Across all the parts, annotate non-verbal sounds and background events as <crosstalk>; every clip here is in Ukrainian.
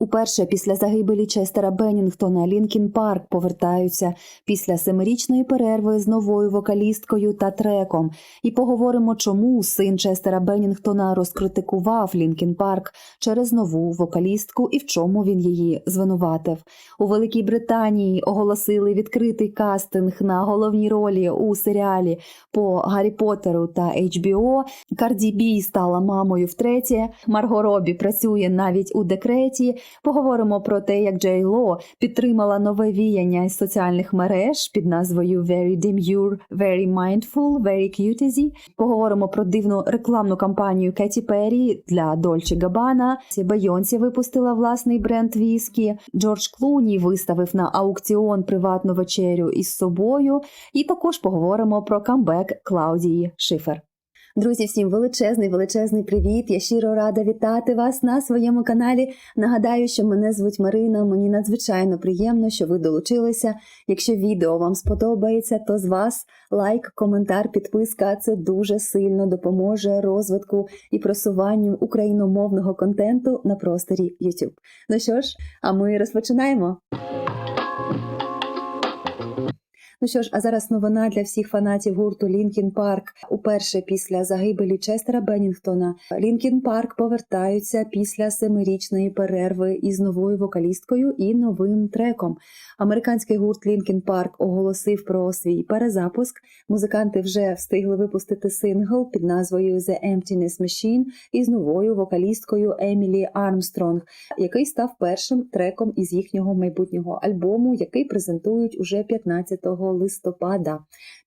Уперше після загибелі Честера Беннінгтона Лінкін Парк повертаються після семирічної перерви з новою вокалісткою та треком. І поговоримо, чому син Честера Беннінгтона розкритикував Лінкін Парк через нову вокалістку і в чому він її звинуватив. У Великій Британії оголосили відкритий кастинг на головні ролі у серіалі по Гаррі Поттеру та HBO. Карді Бі стала мамою втретє. Марго Робі працює навіть у декреті. Поговоримо про те, як Джей Ло підтримала нове віяння із соціальних мереж під назвою Very Demure, Very Mindful, Very Cutesy. Поговоримо про дивну рекламну кампанію Кеті Перрі для Дольче Габана. Бейонсі випустила власний бренд віскі. Джордж Клуні виставив на аукціон приватну вечерю із собою. І також поговоримо про камбек Клаудії Шифер. Друзі, всім величезний, величезний привіт! Я щиро рада вітати вас на своєму каналі. Нагадаю, що мене звуть Марина. Мені надзвичайно приємно, що ви долучилися. Якщо відео вам сподобається, то з вас лайк, коментар, підписка. Це дуже сильно допоможе розвитку і просуванню україномовного контенту на просторі YouTube. Ну що ж, а ми розпочинаємо. Ну що ж, а зараз новина для всіх фанатів гурту Лінкін Парк. Уперше після загибелі Честера Беннінгтона Лінкін Парк повертаються після семирічної перерви із новою вокалісткою і новим треком. Американський гурт Лінкін Парк оголосив про свій перезапуск. Музиканти вже встигли випустити сингл під назвою The Emptiness Machine із новою вокалісткою Емілі Армстронг, який став першим треком із їхнього майбутнього альбому, який презентують уже 15 листопада.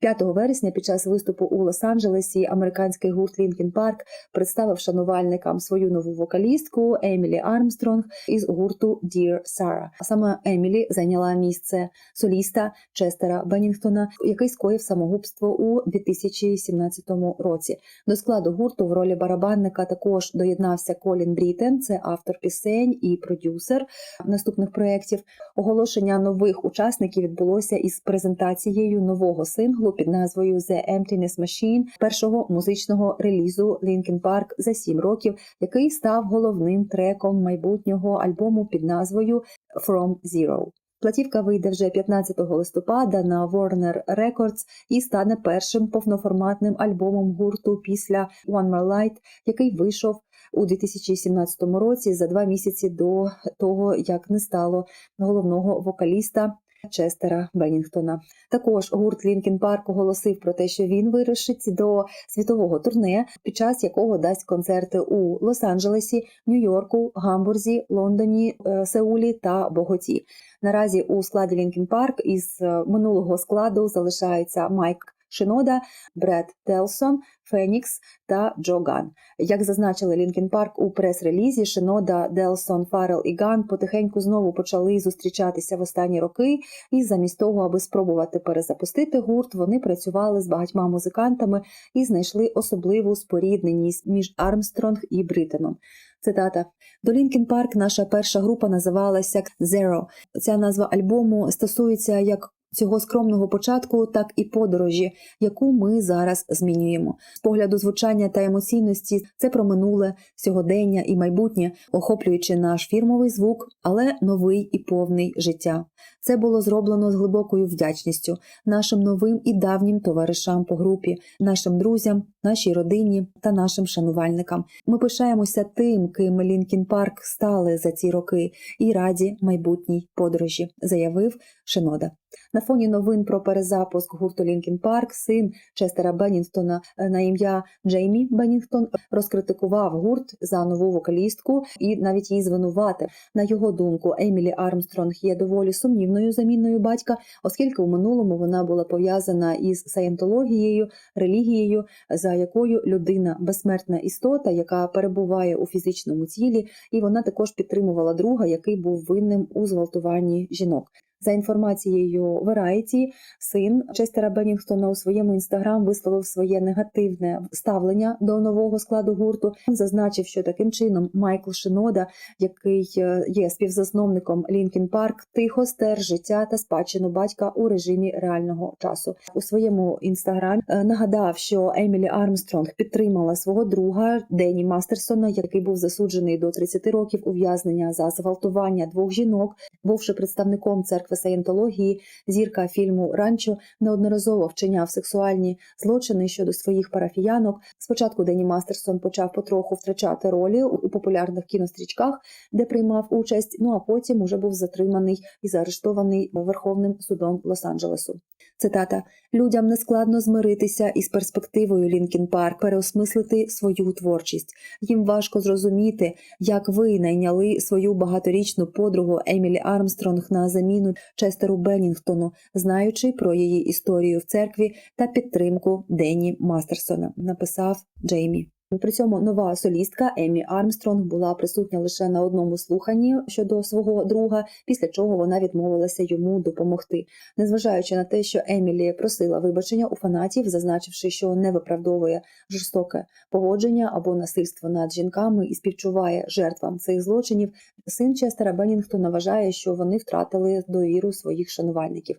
5 вересня під час виступу у Лос-Анджелесі американський гурт Лінкін Парк представив шанувальникам свою нову вокалістку Емілі Армстронг із гурту Dear Sarah. Саме Емілі зайняла місце соліста Честера Беннінгтона, який скоїв самогубство у 2017 році. До складу гурту в ролі барабанника також доєднався Колін Брітен, це автор пісень і продюсер наступних проєктів. Оголошення нових учасників відбулося із презентацією нового синглу під назвою The Emptiness Machine, першого музичного релізу Linkin Park за сім років, який став головним треком майбутнього альбому під назвою From Zero. Платівка вийде вже 15 листопада на Warner Records і стане першим повноформатним альбомом гурту після One More Light, який вийшов у 2017 році за два місяці до того, як не стало головного вокаліста. Честера Беннінгтона. Також гурт Лінкін Парк оголосив про те, що він вирушить до світового турне, під час якого дасть концерти у Лос-Анджелесі, Нью-Йорку, Гамбурзі, Лондоні, е, Сеулі та Боготі. Наразі у складі Лінкін Парк із е, минулого складу залишається Майк Шинода, Бред Телсон, Фенікс та Джо Ган. Як зазначили Лінкін Парк у прес-релізі, Шинода, Делсон, Фаррел і Ган потихеньку знову почали зустрічатися в останні роки, і замість того, аби спробувати перезапустити гурт, вони працювали з багатьма музикантами і знайшли особливу спорідненість між Армстронг і Бритеном. Цитата до Лінкін Парк наша перша група називалася Zero. Ця назва альбому стосується як цього скромного початку, так і подорожі, яку ми зараз змінюємо. З погляду звучання та емоційності це про минуле, сьогодення і майбутнє, охоплюючи наш фірмовий звук, але новий і повний життя. Це було зроблено з глибокою вдячністю нашим новим і давнім товаришам по групі, нашим друзям, нашій родині та нашим шанувальникам. Ми пишаємося тим, ким Лінкін Парк стали за ці роки, і раді майбутній подорожі, заявив Шинода. На фоні новин про перезапуск гурту Лінкін Парк син Честера Беннінгтона на ім'я Джеймі Беннінгтон розкритикував гурт за нову вокалістку і навіть її звинуватив. На його думку, Емілі Армстронг є доволі сумнівною заміною батька, оскільки у минулому вона була пов'язана із саєнтологією, релігією, за якою людина безсмертна істота, яка перебуває у фізичному тілі, і вона також підтримувала друга, який був винним у зґвалтуванні жінок. За інформацією Variety, син Честера Беннінгтона у своєму інстаграм висловив своє негативне ставлення до нового складу гурту. Він зазначив, що таким чином Майкл Шинода, який е, є співзасновником Лінкін Парк, тихо стер життя та спадщину батька у режимі реального часу. У своєму інстаграмі е, нагадав, що Емілі Армстронг підтримала свого друга Дені Мастерсона, який був засуджений до 30 років ув'язнення за зґвалтування двох жінок, бувши представником церкви саєнтології, зірка фільму Ранчо неодноразово вчиняв сексуальні злочини щодо своїх парафіянок. Спочатку Дені Мастерсон почав потроху втрачати ролі у популярних кінострічках, де приймав участь. Ну а потім уже був затриманий і заарештований Верховним судом Лос-Анджелесу. Цитата: людям нескладно змиритися із перспективою Лінкін Парк, переосмислити свою творчість. Їм важко зрозуміти, як ви найняли свою багаторічну подругу Емілі Армстронг на заміну Честеру Беннінгтону, знаючи про її історію в церкві та підтримку Денні Мастерсона, написав Джеймі. При цьому нова солістка Емі Армстронг була присутня лише на одному слуханні щодо свого друга, після чого вона відмовилася йому допомогти. Незважаючи на те, що Емілі просила вибачення у фанатів, зазначивши, що не виправдовує жорстоке поводження або насильство над жінками і співчуває жертвам цих злочинів, син Честера Беннінгтона вважає, що вони втратили довіру своїх шанувальників.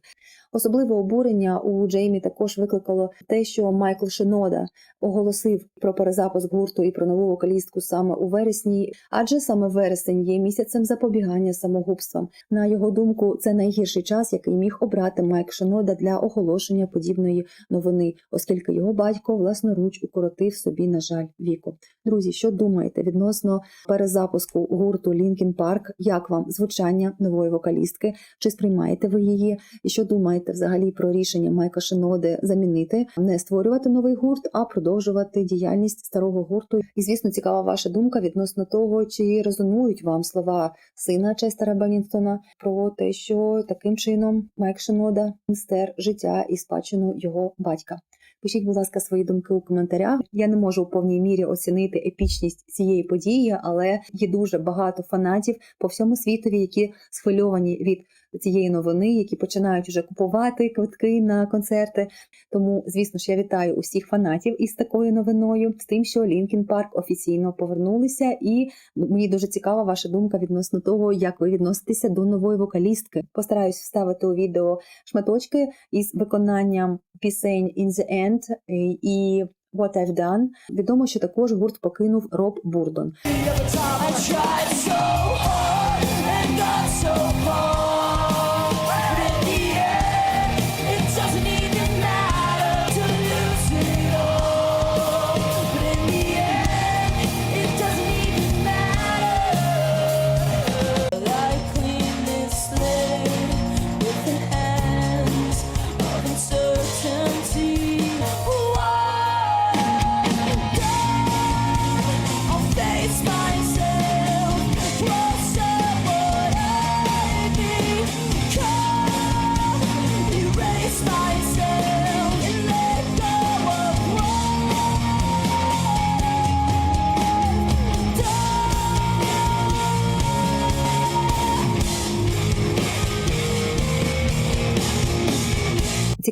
Особливе обурення у Джеймі також викликало те, що Майкл Шинода оголосив про перезапуск гурту і про нову вокалістку саме у вересні, адже саме вересень є місяцем запобігання самогубствам. На його думку, це найгірший час, який міг обрати Майк Шинода для оголошення подібної новини, оскільки його батько власноруч укоротив собі, на жаль, віку. Друзі, що думаєте відносно перезапуску гурту Лінкін Парк? Як вам звучання нової вокалістки? Чи сприймаєте ви її? І що думаєте взагалі про рішення Майка Шиноди замінити, не створювати новий гурт, а продовжувати діяльність старого гурту? І звісно, цікава ваша думка відносно того, чи резонують вам слова сина Честера Беннінгтона про те, що таким чином Майк Шинода стер життя і спадщину його батька. Пишіть, будь ласка, свої думки у коментарях. Я не можу у повній мірі оцінити епічність цієї події, але є дуже багато фанатів по всьому світові, які схвильовані від цієї новини, які починають вже купувати квитки на концерти. Тому, звісно ж, я вітаю усіх фанатів із такою новиною, з тим, що Лінкін Парк офіційно повернулися, і мені дуже цікава ваша думка відносно того, як ви відноситеся до нової вокалістки. Постараюсь вставити у відео шматочки із виконанням пісень «In the End» і «What I've Done». Відомо, що також гурт покинув Роб Бурдон.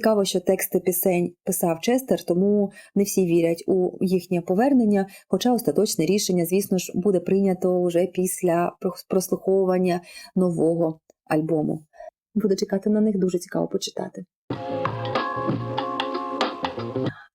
Цікаво, що тексти пісень писав Честер, тому не всі вірять у їхнє повернення. Хоча остаточне рішення, звісно ж, буде прийнято вже після прос- прослуховування нового альбому. Буду чекати на них, дуже цікаво почитати.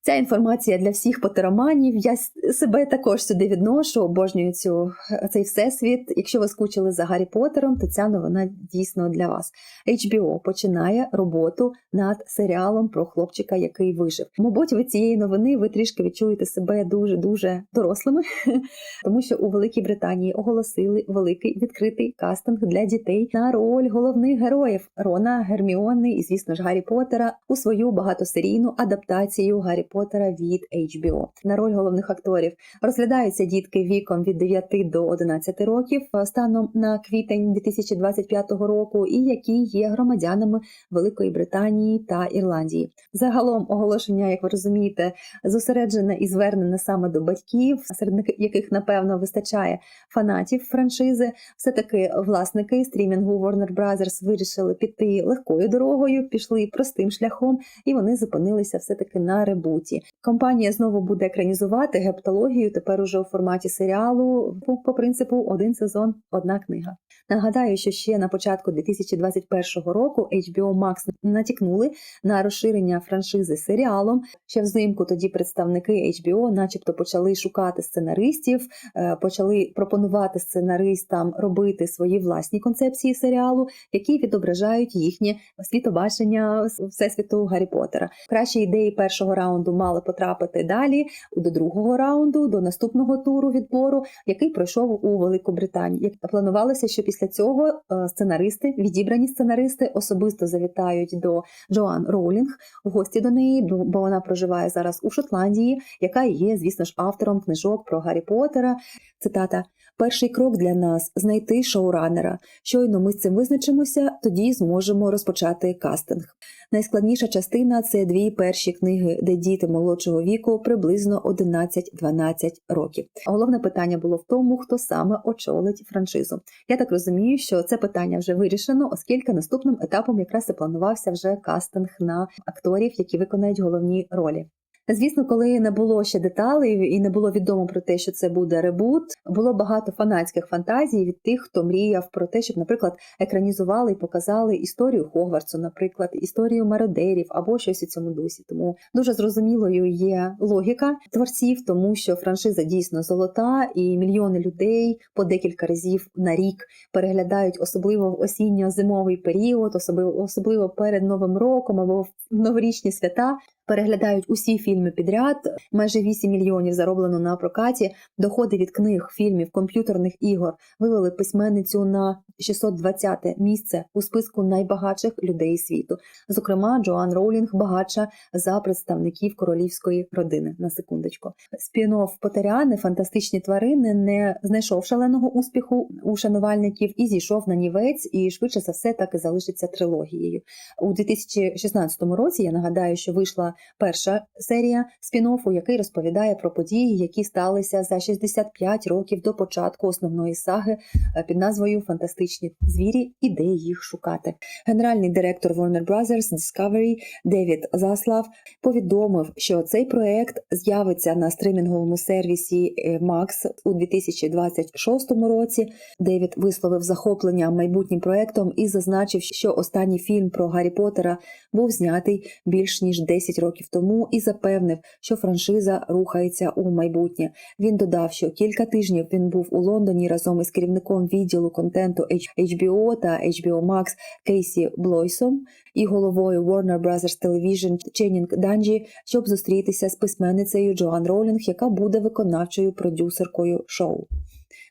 Ця інформація для всіх потероманів. Я себе також сюди відношу, обожнюю цю, цей всесвіт. Якщо ви скучили за Гаррі Поттером, то ця новина дійсно для вас. HBO починає роботу над серіалом про хлопчика, який вижив. Мабуть, від цієї новини ви трішки відчуєте себе дуже дуже дорослими, <laughs> тому що у Великій Британії оголосили великий відкритий кастинг для дітей на роль головних героїв Рона, Герміони і, звісно ж, Гаррі Поттера у свою багатосерійну адаптацію Гаррі Поттера від HBO. На роль головних акторів розглядаються дітки віком від 9 до 11 років е, станом на квітень 2025 року, і які є громадянами Великої Британії та Ірландії. Загалом оголошення, як ви розумієте, зосереджене і звернене саме до батьків, серед яких напевно вистачає фанатів франшизи. Все таки власники стрімінгу Warner Brothers вирішили піти легкою дорогою, пішли простим шляхом, і вони зупинилися все таки на ребуті. Компанія знову буде екранізувати гептологію тепер уже у форматі серіалу по, принципу один сезон, одна книга. Нагадаю, що ще на початку 2021 року HBO Max натякнули на розширення франшизи серіалом. Ще взимку тоді представники HBO, начебто, почали шукати сценаристів, е, почали пропонувати сценаристам робити свої власні концепції серіалу, які відображають їхнє світобачення всесвіту Гаррі Поттера. Кращі ідеї першого раунду мали потрапити далі до другого раунду, до наступного туру відбору, який пройшов у Великобританії. Як планувалося, що після цього е, сценаристи, відібрані сценаристи, особисто завітають до Джоан Роулінг в гості до неї, бо вона проживає зараз у Шотландії, яка є, звісно ж, автором книжок про Гаррі Поттера. Цитата. Перший крок для нас знайти шоуранера. Щойно ми з цим визначимося, тоді зможемо розпочати кастинг. Найскладніша частина це дві перші книги, де діти молодшого віку приблизно 11-12 років. Головне питання було в тому, хто саме очолить франшизу. Я так розумію, що це питання вже вирішено, оскільки наступним етапом якраз і планувався вже кастинг на акторів, які виконають головні ролі. Звісно, коли не було ще деталей і не було відомо про те, що це буде ребут, було багато фанатських фантазій від тих, хто мріяв про те, щоб, наприклад, екранізували і показали історію Хогвартсу, наприклад, історію мародерів або щось у цьому дусі. Тому дуже зрозумілою є логіка творців, тому що франшиза дійсно золота, і мільйони людей по декілька разів на рік переглядають, особливо в осінньо-зимовий період, особливо особливо перед новим роком або в новорічні свята. Переглядають усі фільми підряд. Майже 8 мільйонів зароблено на прокаті. Доходи від книг, фільмів, комп'ютерних ігор вивели письменницю на 620 місце у списку найбагатших людей світу. Зокрема, Джоан Роулінг багатша за представників королівської родини. На секундочку. Спін-офф Потеряни, фантастичні тварини, не знайшов шаленого успіху у шанувальників і зійшов на нівець, і швидше за все так і залишиться трилогією. У 2016 році я нагадаю, що вийшла перша серія спін-оффу, який розповідає про події, які сталися за 65 років до початку основної саги е, під назвою Фантастичні звірі і де їх шукати. Генеральний директор Warner Brothers Discovery Девід Заслав повідомив, що цей проект з'явиться на стримінговому сервісі е, Max у 2026 році. Девід висловив захоплення майбутнім проектом і зазначив, що останній фільм про Гаррі Поттера був знятий більш ніж 10 років тому і запевнив, що франшиза рухається у майбутнє. Він додав, що кілька тижнів він був у Лондоні разом із керівником відділу контенту HBO та HBO Max Кейсі Блойсом і головою Warner Brothers Television Ченнінг Данджі, щоб зустрітися з письменницею Джоан Ролінг, яка буде виконавчою продюсеркою шоу.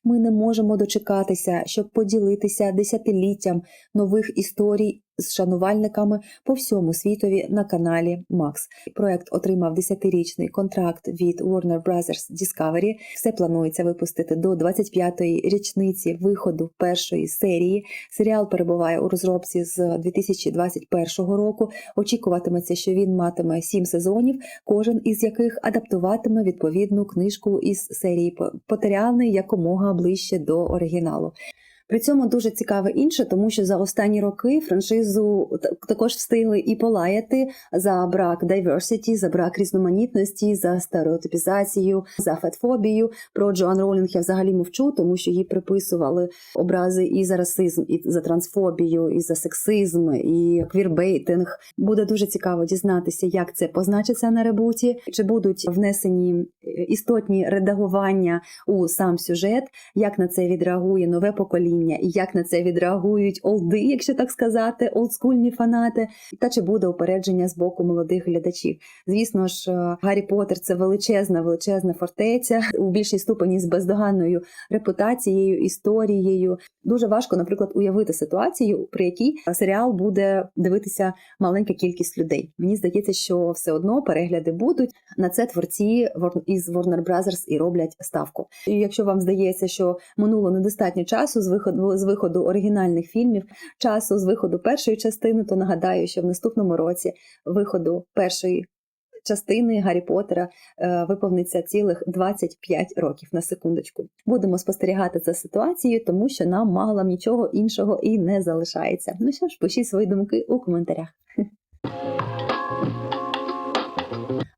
Ми не можемо дочекатися, щоб поділитися десятиліттям нових історій з шанувальниками по всьому світові на каналі Max. Проект отримав 10-річний контракт від Warner Brothers Discovery. Все планується випустити до 25-ї річниці виходу першої серії. Серіал перебуває у розробці з 2021 року. Очікуватиметься, що він матиме 7 сезонів, кожен із яких адаптуватиме відповідну книжку із серії Потеряни якомога ближче до оригіналу. При цьому дуже цікаве інше, тому що за останні роки франшизу також встигли і полаяти за брак diversity, за брак різноманітності, за стереотипізацію, за фетфобію. Про Джоан Ролінг я взагалі мовчу, тому що їй приписували образи і за расизм, і за трансфобію, і за сексизм, і квірбейтинг. Буде дуже цікаво дізнатися, як це позначиться на ребуті, чи будуть внесені істотні редагування у сам сюжет, як на це відреагує нове покоління покоління, і як на це відреагують олди, якщо так сказати, олдскульні фанати, та чи буде упередження з боку молодих глядачів. Звісно ж, е, Гаррі Поттер – це величезна, величезна фортеця у більшій ступені з бездоганною репутацією, історією. Дуже важко, наприклад, уявити ситуацію, при якій серіал буде дивитися маленька кількість людей. Мені здається, що все одно перегляди будуть. На це творці із Warner Brothers і роблять ставку. І якщо вам здається, що минуло недостатньо часу з виходу з виходу оригінальних фільмів, часу з виходу першої частини, то нагадаю, що в наступному році виходу першої. Частини Гаррі Поттера е, виповниться цілих 25 років на секундочку. Будемо спостерігати за ситуацією, тому що нам мало нічого іншого і не залишається. Ну що ж, пишіть свої думки у коментарях.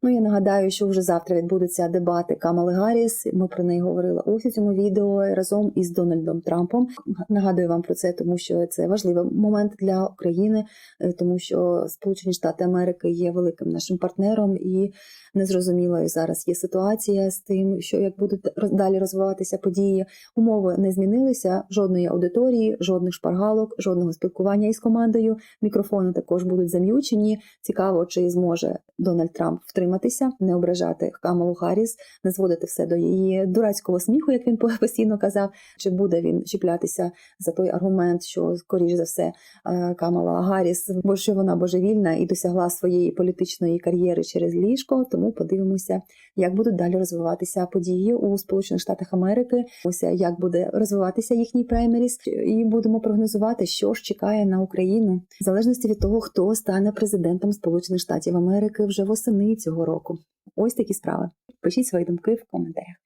Ну, я нагадаю, що вже завтра відбудуться дебати Камали Гарріс. Ми про неї говорили ось у цьому відео разом із Дональдом Трампом. Нагадую вам про це, тому що це важливий момент для України, е, тому що Сполучені Штати Америки є великим нашим партнером, і незрозумілою зараз є ситуація з тим, що як будуть далі розвиватися події. Умови не змінилися, жодної аудиторії, жодних шпаргалок, жодного спілкування із командою. Мікрофони також будуть зам'ючені. Цікаво, чи зможе Дональд Трамп втриматися, не ображати Камалу Гарріс, не зводити все до її дурацького сміху, як він постійно казав. Чи буде він чіплятися за той аргумент, що скоріш за все е, Камала Гарріс, бо що вона божевільна і досягла своєї політичної кар'єри через ліжко. Тому подивимося, як будуть далі розвиватися події у Сполучених Штатах Америки. Ось як буде розвиватися їхній праймеріс, і будемо прогнозувати, що ж чекає на Україну, в залежності від того, хто стане президентом Сполучених Штатів Америки вже восени цього року. Ось такі справи. Пишіть свої думки в коментарях.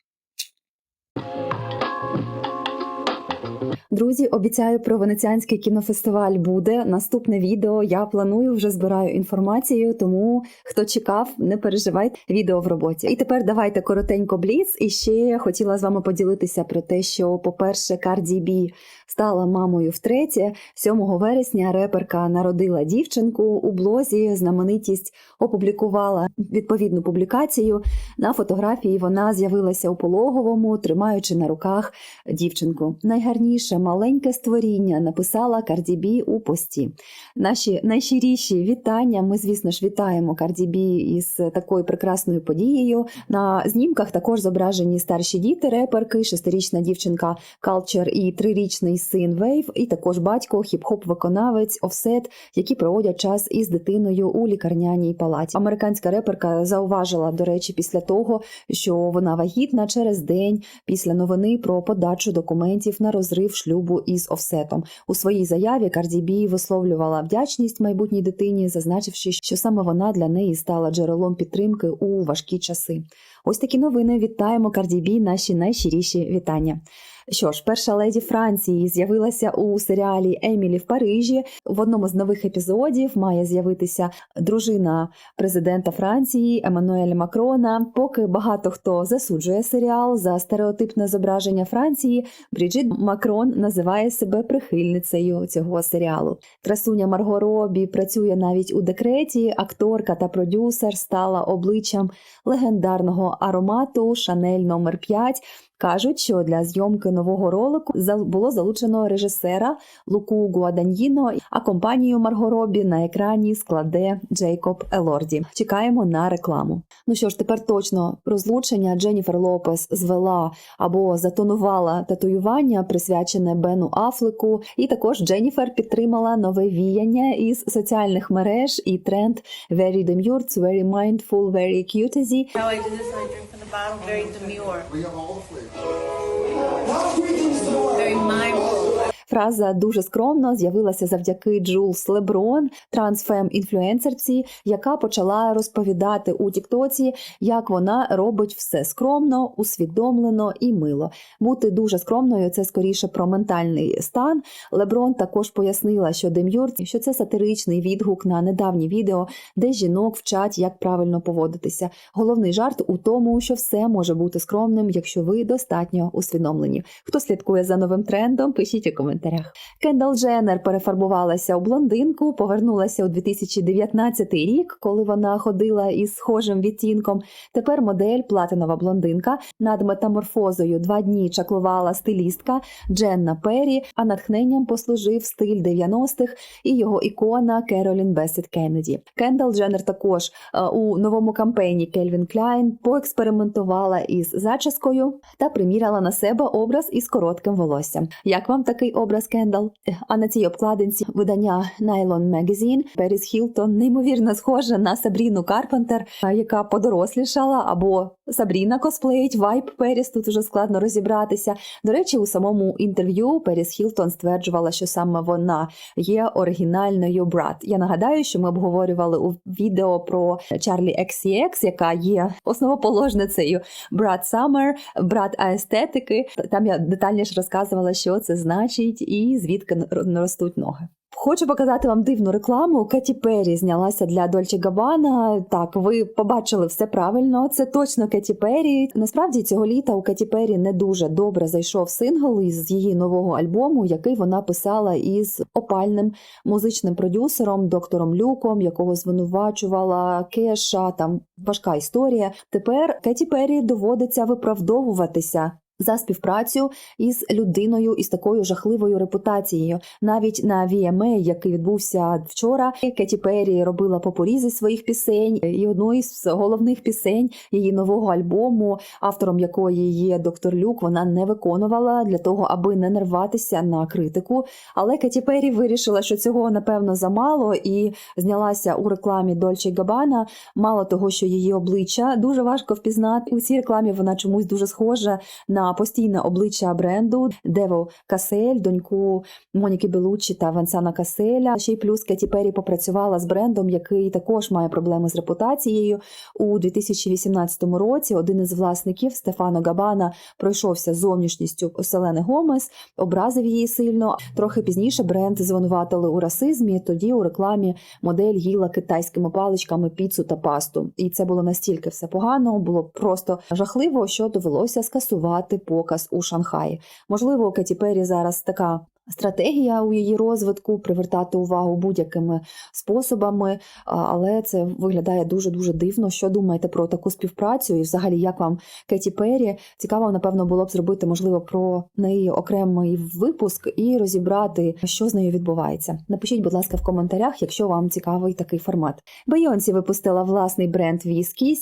Друзі, обіцяю про венеціанський кінофестиваль буде. Наступне відео я планую, вже збираю інформацію, тому хто чекав, не переживайте відео в роботі. І тепер давайте коротенько бліц. І ще хотіла з вами поділитися про те, що, по-перше, Карді Бі стала мамою втретє. 7 вересня реперка народила дівчинку у блозі. Знаменитість опублікувала відповідну публікацію. На фотографії вона з'явилася у пологовому, тримаючи на руках дівчинку. Найгарніше маленьке створіння написала Карді Бі у пості. Наші найщиріші вітання. Ми, звісно ж, вітаємо Карді Бі із такою прекрасною подією. На знімках також зображені старші діти реперки, шестирічна дівчинка Калчер і трирічний син Вейв, і також батько, хіп-хоп виконавець Офсет, які проводять час із дитиною у лікарняній палаті. Американська реперка зауважила, до речі, після того, що вона вагітна через день після новини про подачу документів на розрив шлюбу із Офсетом. У своїй заяві Карді Бі висловлювала вдячність майбутній дитині, зазначивши, що саме вона для неї стала джерелом підтримки у важкі часи. Ось такі новини. Вітаємо Карді Бі, наші найщиріші вітання. Що ж, перша леді Франції з'явилася у серіалі Емілі в Парижі. В одному з нових епізодів має з'явитися дружина президента Франції Еммануеля Макрона. Поки багато хто засуджує серіал за стереотипне зображення Франції, Бріджит Макрон називає себе прихильницею цього серіалу. Красуня Марго Робі працює навіть у декреті. Акторка та продюсер стала обличчям легендарного аромату Шанель номер 5 Кажуть, що для зйомки нового ролику було залучено режисера Луку Гуаданьїно, а компанію Марго Робі на екрані складе Джейкоб Елорді. Чекаємо на рекламу. Ну що ж, тепер точно розлучення Дженніфер Лопес звела або затонувала татуювання, присвячене Бену Афлеку. І також Дженніфер підтримала нове віяння із соціальних мереж і тренд Very demure, very mindful, very cutesy. How I Фраза дуже скромно з'явилася завдяки Джулс Леброн, трансфем-інфлюенсерці, яка почала розповідати у Тіктоці, як вона робить все скромно, усвідомлено і мило. Бути дуже скромною це скоріше про ментальний стан. Леброн також пояснила, що дем'юр що це сатиричний відгук на недавнє відео, де жінок вчать, як правильно поводитися. Головний жарт у тому, що все може бути скромним, якщо ви достатньо усвідомлені. Хто слідкує за новим трендом, пишіть у коментарях. Коментарях. Кендал Дженнер перефарбувалася у блондинку, повернулася у 2019 рік, коли вона ходила із схожим відтінком. Тепер модель платинова блондинка. Над метаморфозою два дні чаклувала стилістка Дженна Перрі, а натхненням послужив стиль 90-х і його ікона Керолін Бесет Кеннеді. Кендал Дженнер також е, у новому кампейні Кельвін Кляйн поекспериментувала із зачіскою та приміряла на себе образ із коротким волоссям. Як вам такий образ Кендал? А на цій обкладинці видання Nylon Magazine Періс Хілтон неймовірно схожа на Сабріну Карпентер, яка подорослішала, або Сабріна косплеїть вайб Періс. Тут уже складно розібратися. До речі, у самому інтерв'ю Періс Хілтон стверджувала, що саме вона є оригінальною брат. Я нагадаю, що ми обговорювали у відео про Чарлі XCX, яка є основоположницею брат Саммер, брат аестетики. Там я детальніше розказувала, що це значить і звідки ростуть ноги. Хочу показати вам дивну рекламу. Кеті Перрі знялася для Дольче Габана. Так, ви побачили все правильно. Це точно Кеті Перрі. Насправді цього літа у Кеті Перрі не дуже добре зайшов сингл із її нового альбому, який вона писала із опальним музичним продюсером, доктором Люком, якого звинувачувала Кеша. Там важка історія. Тепер Кеті Перрі доводиться виправдовуватися. За співпрацю із людиною із такою жахливою репутацією, навіть на VMA, який відбувся вчора, Кеті Перрі робила попорізи своїх пісень, і одну із головних пісень її нового альбому, автором якої є доктор Люк, вона не виконувала для того, аби не нарватися на критику. Але Кеті Перрі вирішила, що цього напевно замало, і знялася у рекламі Дольче Габана. Мало того, що її обличчя дуже важко впізнати. У цій рекламі вона чомусь дуже схожа на постійне обличчя бренду Дево Касель, доньку Моніки Белуччі та Вансана Каселя. Ще й плюс Кеті Перрі попрацювала з брендом, який також має проблеми з репутацією. У 2018 році один із власників Стефано Габана пройшовся зовнішністю Селени Гомес, образив її сильно. Трохи пізніше бренд звинуватили у расизмі. Тоді у рекламі модель їла китайськими паличками піцу та пасту. І це було настільки все погано, було просто жахливо, що довелося скасувати показ у Шанхаї. Можливо, Кеті Перрі зараз така. Стратегія у її розвитку привертати увагу будь-якими способами, але це виглядає дуже дуже дивно. Що думаєте про таку співпрацю? І взагалі, як вам Кеті Перрі? Цікаво, напевно, було б зробити можливо про неї окремий випуск і розібрати, що з нею відбувається. Напишіть, будь ласка, в коментарях, якщо вам цікавий такий формат. Бейонсі випустила власний бренд віскі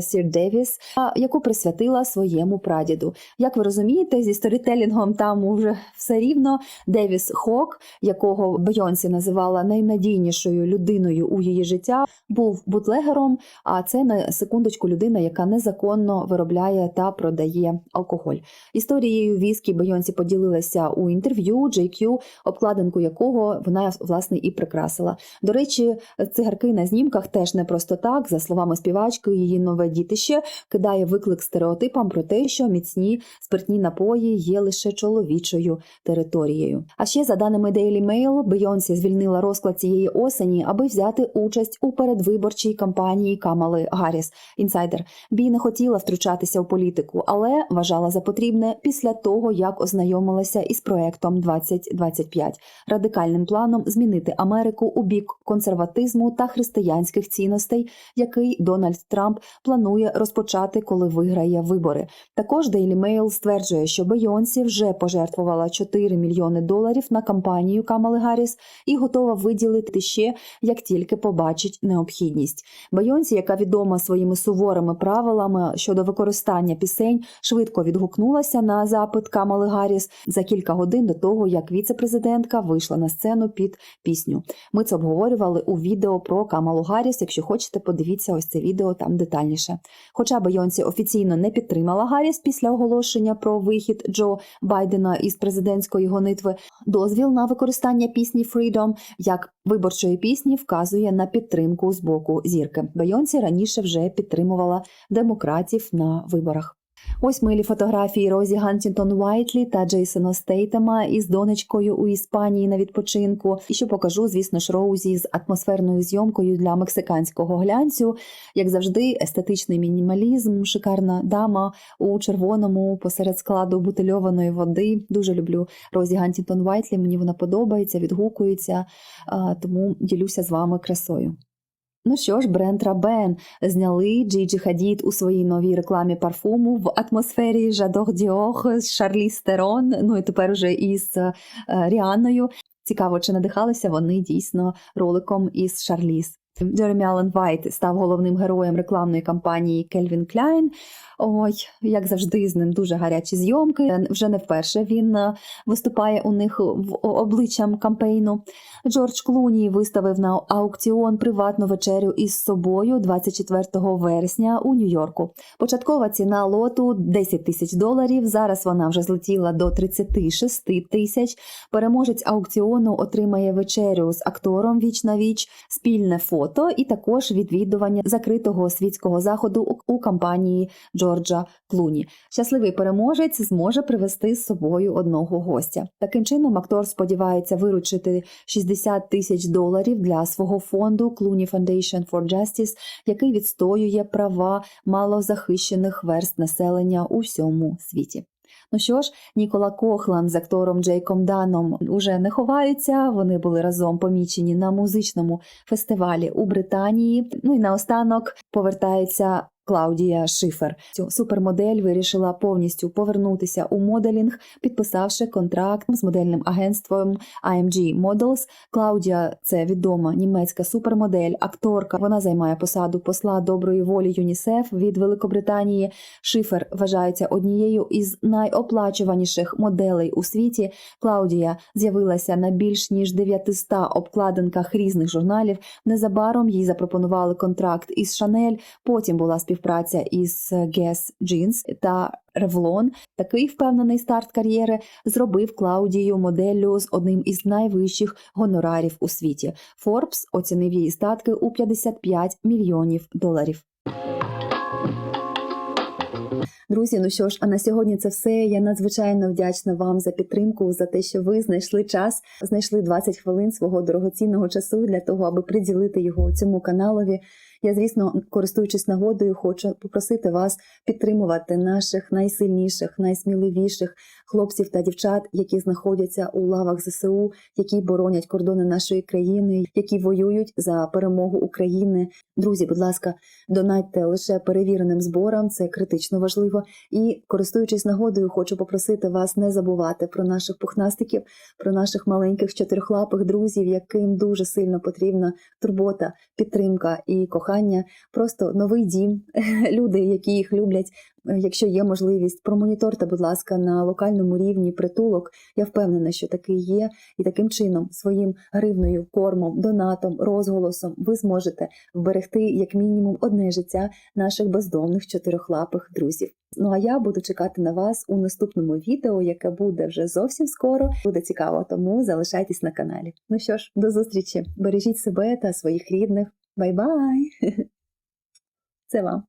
Сір Девіс, яку присвятила своєму прадіду. Як ви розумієте, зі сторітелінгом там уже все рівно. Девіс Хок, якого Бейонсі називала найнадійнішою людиною у її життя, був бутлегером. А це на секундочку людина, яка незаконно виробляє та продає алкоголь. Історією віскі Бейонсі поділилася у інтерв'ю JQ, обкладинку якого вона власне і прикрасила. До речі, цигарки на знімках теж не просто так. За словами співачки, її нове дітище кидає виклик стереотипам про те, що міцні спиртні напої є лише чоловічою територією. А ще за даними Daily Mail, Бейонсі звільнила розклад цієї осені, аби взяти участь у передвиборчій кампанії Камали Гарріс. Інсайдер Бі не хотіла втручатися у політику, але вважала за потрібне після того, як ознайомилася із проектом 2025 – радикальним планом змінити Америку у бік консерватизму та християнських цінностей, який Дональд Трамп планує розпочати, коли виграє вибори. Також Daily Mail стверджує, що Бейонсі вже пожертвувала 4 мільйони доларів на кампанію Камали Гарріс і готова виділити ще, як тільки побачить необхідність. Бейонсі, яка відома своїми суворими правилами щодо використання пісень, швидко відгукнулася на запит Камали Гарріс за кілька годин до того, як віце-президентка вийшла на сцену під пісню. Ми це обговорювали у відео про Камалу Гарріс. Якщо хочете, подивіться ось це відео там детальніше. Хоча Бейонсі офіційно не підтримала Гарріс після оголошення про вихід Джо Байдена із президентської гонитви, дозвіл на використання пісні Freedom як виборчої пісні вказує на підтримку з боку зірки. Бейонсі раніше вже підтримувала демократів на виборах. Ось милі фотографії Розі Гантінтон Уайтлі та Джейсона Стейтема із донечкою у Іспанії на відпочинку. І що покажу, звісно ж, Роузі з атмосферною зйомкою для мексиканського глянцю. Як завжди, естетичний мінімалізм, шикарна дама у червоному посеред складу бутильованої води. Дуже люблю Розі Гантінтон Уайтлі. Мені вона подобається, відгукується, тому ділюся з вами красою. Ну що ж, бренд Рабен зняли Джиджі Хадід у своїй новій рекламі парфуму в атмосфері Жадох Діох з Шарлі Стерон. Ну і тепер уже із е, Ріанною. Цікаво, чи надихалися вони дійсно роликом із Шарліз. Джеремі Аллен Вайт став головним героєм рекламної кампанії Кельвін Кляйн. Ой, як завжди, з ним дуже гарячі зйомки. Вже не вперше він е, виступає у них в обличчям кампейну. Джордж Клуні виставив на аукціон приватну вечерю із собою 24 вересня у Нью-Йорку. Початкова ціна лоту 10 тисяч доларів. Зараз вона вже злетіла до 36 тисяч. Переможець аукціону отримає вечерю з актором віч на віч, спільне фото і також відвідування закритого світського заходу у- компанії Джорджа Клуні. Щасливий переможець зможе привезти з собою одного гостя. Таким чином, актор сподівається виручити 60 тисяч доларів для свого фонду Clooney Foundation for Justice, який відстоює права малозахищених верст населення у всьому світі. Ну що ж, Нікола Кохлан з актором Джейком Даном уже не ховаються. Вони були разом помічені на музичному фестивалі у Британії. Ну і наостанок повертається. Клаудія Шифер. Цю супермодель вирішила повністю повернутися у моделінг, підписавши контракт з модельним агентством IMG Models. Клаудія це відома німецька супермодель, акторка. Вона займає посаду посла доброї волі ЮНІСЕФ від Великобританії. Шифер вважається однією із найоплачуваніших моделей у світі. Клаудія з'явилася на більш ніж 900 обкладинках різних журналів. Незабаром їй запропонували контракт із Шанель. Потім була співпраця із Guess Jeans та Revlon. Такий впевнений старт кар'єри зробив Клаудію моделлю з одним із найвищих гонорарів у світі. Forbes оцінив її статки у 55 мільйонів доларів. Друзі, ну що ж, а на сьогодні це все. Я надзвичайно вдячна вам за підтримку, за те, що ви знайшли час, знайшли 20 хвилин свого дорогоцінного часу для того, аби приділити його цьому каналові. Я, звісно, користуючись нагодою, хочу попросити вас підтримувати наших найсильніших, найсміливіших хлопців та дівчат, які знаходяться у лавах ЗСУ, які боронять кордони нашої країни, які воюють за перемогу України. Друзі, будь ласка, донатьте лише перевіреним зборам, це критично важливо. І користуючись нагодою, хочу попросити вас не забувати про наших пухнастиків, про наших маленьких чотирьохлапих друзів, яким дуже сильно потрібна турбота, підтримка і кохання. Просто новий дім, <laughs> люди, які їх люблять. Е, Якщо є можливість, промоніторте, будь ласка, на локальному рівні притулок. Я впевнена, що такий є, і таким чином своїм гривною, кормом, донатом, розголосом ви зможете вберегти як мінімум одне життя наших бездомних чотирьохлапих друзів. Ну а я буду чекати на вас у наступному відео, яке буде вже зовсім скоро. Буде цікаво, тому залишайтесь на каналі. Ну що ж, до зустрічі! Бережіть себе та своїх рідних. Бай-бай! Це вам.